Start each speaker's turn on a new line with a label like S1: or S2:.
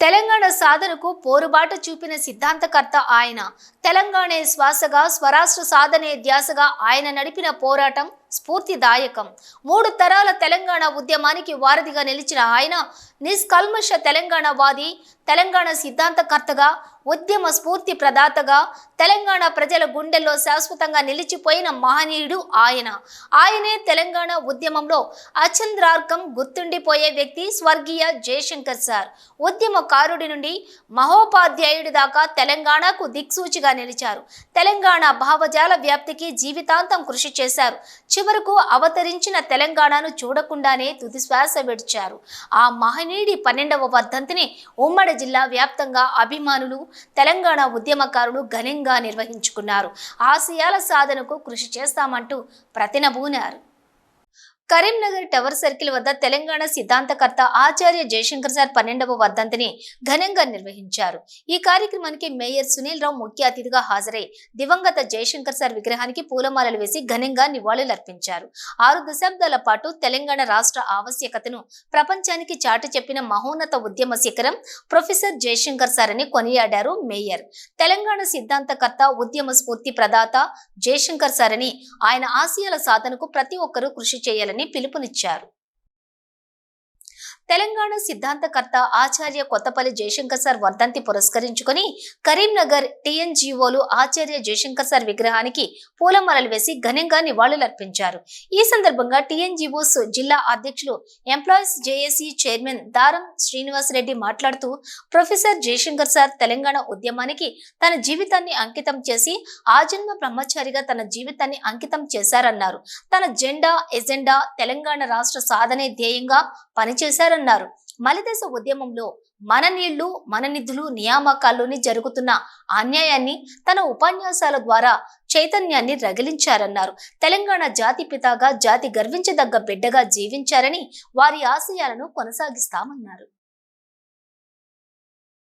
S1: తెలంగాణ సాధనకు పోరుబాట చూపిన సిద్ధాంతకర్త ఆయన. తెలంగాణే శ్వాసగా స్వరాష్ట్ర సాధనే ధ్యాసగా ఆయన నడిపిన పోరాటం స్ఫూర్తిదాయకం. మూడు తరాల తెలంగాణ ఉద్యమానికి వారధిగా నిలిచిన ఆయన నిష్కల్మష తెలంగాణ వాది తెలంగాణ సిద్ధాంతకర్తగా ఉద్యమ స్ఫూర్తి ప్రదాతగా తెలంగాణ ప్రజల గుండెల్లో శాశ్వతంగా నిలిచిపోయిన మహనీయుడు ఆయన. ఆయనే తెలంగాణ ఉద్యమంలో అచంద్రార్కం గుర్తుండిపోయే వ్యక్తి స్వర్గీయ జయశంకర్ సార్. ఉద్యమకారుడి నుండి మహోపాధ్యాయుడి దాకా తెలంగాణకు దిక్సూచిగా నిలిచారు. తెలంగాణ భావజాల వ్యాప్తికి జీవితాంతం కృషి చేశారు. చివరకు అవతరించిన తెలంగాణను చూడకుండానే తుదిశ్వాస విడిచారు. ఆ మహనీయుడి పన్నెండవ వర్ధంతిని ఉమ్మడి జిల్లా వ్యాప్తంగా అభిమానులు తెలంగాణ ఉద్యమకారులు ఘనంగా నిర్వహించుకున్నారు. ఆశయాల సాధనకు కృషి చేస్తామంటూ ప్రతినబూనారు కరీంనగర్ టవర్ సర్కిల్ వద్ద తెలంగాణ సిద్ధాంతకర్త ఆచార్య జయశంకర్ సార్ పన్నెండవ వర్ధంతిని ఘనంగా నిర్వహించారు. ఈ కార్యక్రమానికి మేయర్ సునీల్ రావు ముఖ్య అతిథిగా హాజరై దివంగత జయశంకర్ సార్ విగ్రహానికి పూలమాలలు వేసి ఘనంగా నివాళులర్పించారు ఆరు దశాబ్దాల పాటు తెలంగాణ రాష్ట్ర ఆవశ్యకతను ప్రపంచానికి చాటి చెప్పిన మహోన్నత ఉద్యమ శిఖరం ప్రొఫెసర్ జయశంకర్ సార్ అని కొనియాడారు మేయర్. తెలంగాణ సిద్ధాంతకర్త ఉద్యమ స్ఫూర్తి ప్రదాత జయశంకర్ సార్ అని ఆయన ఆశయాల సాధనకు ప్రతి ఒక్కరూ కృషి చేయాలని పిలుపునిచ్చారు. తెలంగాణ సిద్ధాంతకర్త ఆచార్య కొత్తపల్లి జయశంకర్ సార్ వర్ధంతి పురస్కరించుకొని కరీంనగర్ టీఎన్జీఓలు ఆచార్య జయశంకర్ సార్ విగ్రహానికి పూలమాలలు వేసి ఘనంగా నివాళులర్పించారు. ఈ సందర్భంగా టీఎన్జీఓస్ జిల్లా అధ్యక్షులు ఎంప్లాయీస్ జేఏసీ చైర్మన్ దారం శ్రీనివాస్ రెడ్డి మాట్లాడుతూ ప్రొఫెసర్ జయశంకర్ సార్ తెలంగాణ ఉద్యమానికి తన జీవితాన్ని అంకితం చేసి ఆజన్మ బ్రహ్మచారిగా తన జీవితాన్ని అంకితం చేశారన్నారు. తన జెండా ఎజెండా తెలంగాణ రాష్ట్ర సాధనే ధ్యేయంగా పనిచేశారన్నారు. మలిదశ ఉద్యమంలో మన నీళ్ళు మన నిధులు నియామకాల్లోని జరుగుతున్న అన్యాయాన్ని తన ఉపన్యాసాల ద్వారా చైతన్యాన్ని రగిలించారన్నారు. తెలంగాణ జాతి పితాగా జాతి గర్వించదగ్గ బిడ్డగా జీవించారని వారి ఆశయాలను కొనసాగిస్తామన్నారు.